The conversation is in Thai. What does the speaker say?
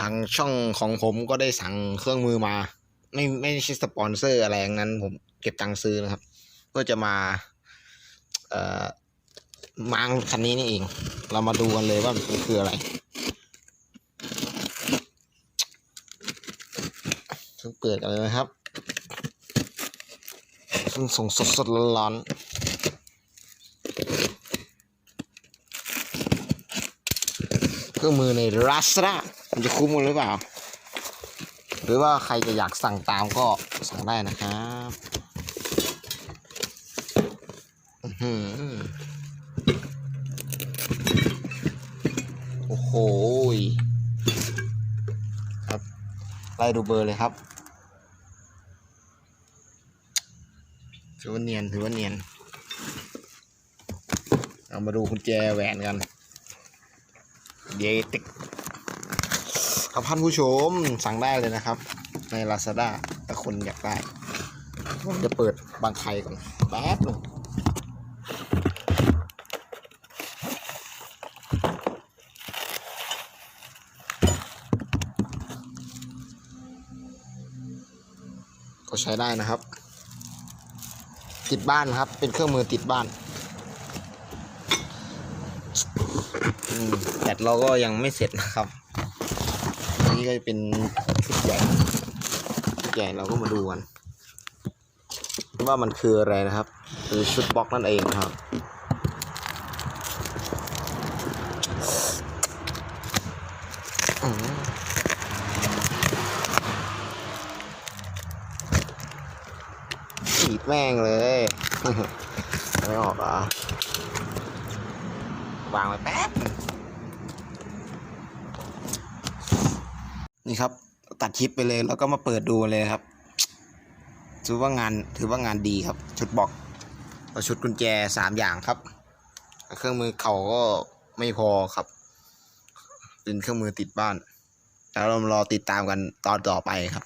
ทางช่องของผมก็ได้สั่งเครื่องมือมา ไม่ไม่ใช่สปอนเซอร์อะไรอย่างนั้น ผมเก็บตังค์ซื้อนะครับ เพื่อจะมา เอ่อมางคันนี้นี่เอง เรามาดูกันเลยว่ามันคืออะไรเพิ่งเปิดกันเลยนะครับส่งสดสดๆร้อนๆเค รื่องมือในรัสระมันจะคุ้มกันหรือเปล่า หรือว่าใครจะอยากสั่งตามก็สั่งได้นะครับอื้อหือโอ้โหครับไล่ดูเบอร์เลยครับถือว่าเนียนถือว่าเนียน เอามาดูกุญแจแหวนกัน เยติกครับท่านผู้ชมสั่งได้เลยนะครับ ใน Lazada ถ้าคนอยากได้ผมจะเปิดบางไข่ก่อนแป๊บหนึงก็ใช้ได้นะครับ ติดบ้านครับ เป็นเครื่องมือติดบ้านอืม แบตเราก็ยังไม่เสร็จนะครับนนี้ก็จะเป็นชุดใหญ่ชุดใหญ่เราก็มาดูกันว่ามันคืออะไรนะครับคือชุดบล็อกนั่นเองครับอืมฉีดแม่งเลย ไม่ออกอะ วางไว้แป๊บนี่ครับ ตัดคลิปไปเลยแล้วก็มาเปิดดูเลยครับ ถือว่างานถือว่างานดีครับ ชุดบอกชุดกุญแจสามอย่างครับ เครื่องมือเข่าก็ไม่พอครับเป็นเครื่องมือติดบ้าน แล้วเรามารอติดตามกันตอนต่อไปครับ